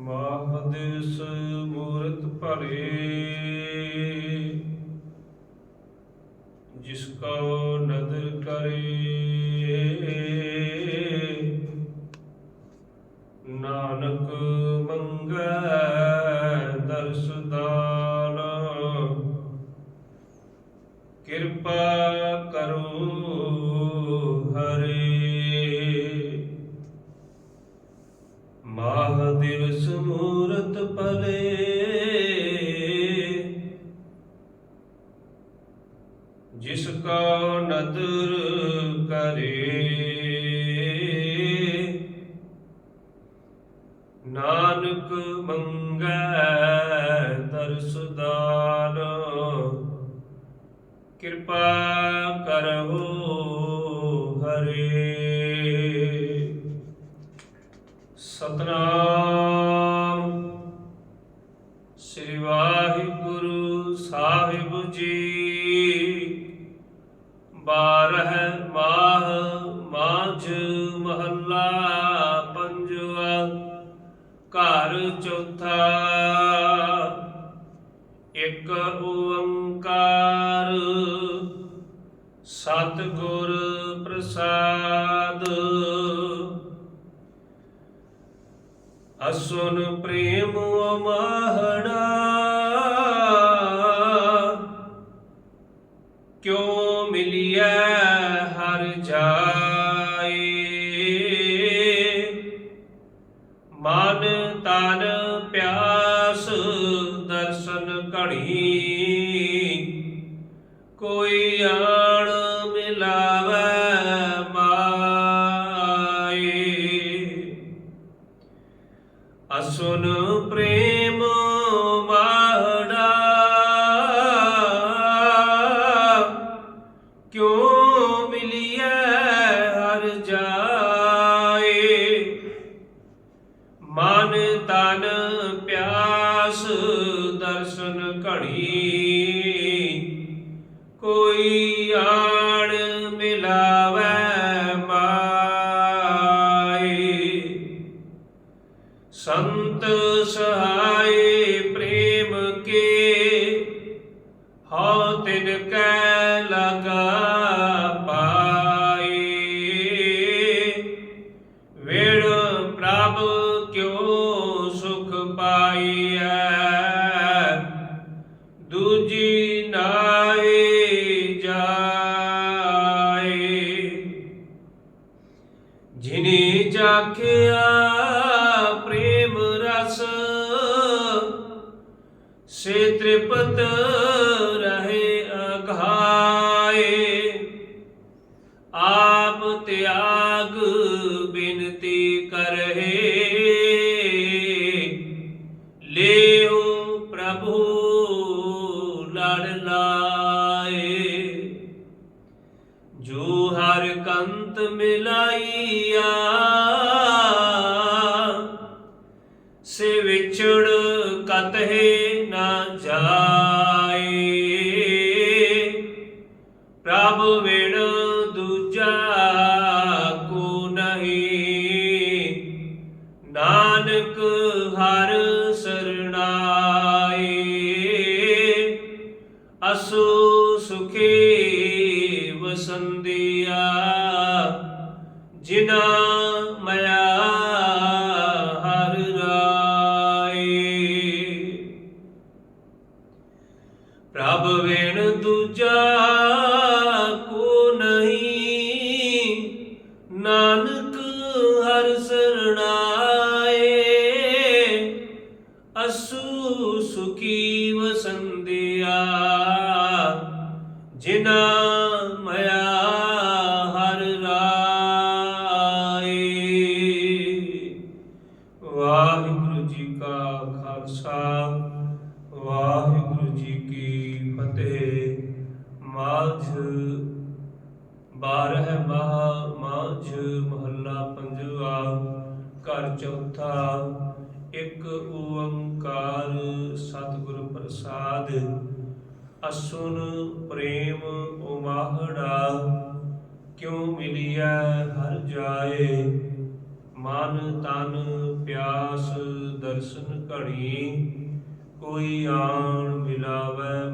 ਮਹਾਦੇਸ ਮੂਰਤ ਭਰੇ ਜਿਸ ਕੋ ਨਦਰ ਕਰੇ। ਜਿਸ ਕਾ ਨਦਰ ਕਰੇ। ਨਾਨਕ ਮੰਗੈ ਦਰਸ ਦਾਨ। ਕਿਰਪਾ ਕਰਹੁ ਹਰੇ। ਸਤਨਾਮ ਬਾਰਹ ਮਾਹ ਮਾਝ ਮਹੱਲਾ ਪੰਜਵਾ ਘਰ ਚੌਥਾ। ਇੱਕ ਓੰਕਾਰ ਸਤਿਗੁਰ ਪ੍ਰਸਾਦ। ਅਸੁਨ ਪ੍ਰੇਮ ਅਮਾਹੜਾ ਕਿਉ ਮਿਲਿਆ ਹਰ ਜਾਏ? ਮਨ ਤਨ ਪਿਆਸ ਦਰਸ਼ਨ ਘੜੀ, ਕੋਈ ਆਣ ਮਿਲਾਵੇ ਮਾਏ। ਅਸੁਨ ਪ੍ਰੇਮ ਦਰਸ਼ਨ ਘੜੀ। ਕੋਈ ਆਣ ਮਿਲਾਵੇ ਮਾਏ। ਸੰਤ ਸਹਾਈ ਪ੍ਰੇਮ ਕੇ, ਹਉ ਤਿਨ ਕੈ ਲਗਾ ਪਾਈ ਵੇੜ ਜਿਨੇ ਜਾਖਿਆ ਪ੍ਰੇਮ ਰਸ ਸੇ ਤ੍ਰਿਪਤ ਰਹੇ ਅਘਾਏ ਆਪ ਤਿਆਗ ਬਿਨਤੀ ਕਰਹਿ ਲੇ ਕੰਤ ਮਿਲਾਈਆ ਸੇ ਵਿਛੜ ਕਤਹਿ ਨਾ ਜਾਏ। ਪ੍ਰਭ ਵਿਣ ਦੂਜਾ ਕੋ ਨਹੀਂ। ਨਾਨਕ ਹਰ ਜਿਨਾ ਮਇਆ ਹਰ ਰਾਏ। ਪ੍ਰਭ ਵੇਣ ਦੂਜਾ ਕੋ ਨਹੀਂ, ਨਾਨਕ ਹਰ ਸਰਣਾਏ। ਅਸੂ ਸੁਖੀ ਵਸੰਦਿਆ, ਜਿਨਾ ਮਾਝ, ਬਾਰਹ ਮਾਹ ਮਾਝ, ਮਹੱਲਾ ਪੰਜਵਾ, ਘਰ ਚੌਥਾ, ਇੱਕ ਓੰਕਾਰ, ਸਤਿਗੁਰ ਪ੍ਰਸਾਦ, ਅਸੁਨ ਪ੍ਰੇਮ ਉਮਾਹੜਾ, ਕਿਉ ਮਿਲਿਆ ਹਰ ਜਾਏ, ਮਨ ਤਨ ਪਿਆਸ ਦਰਸ਼ਨ ਘੜੀ, ਕੋਈ ਆਣ ਮਿਲਾਵੇ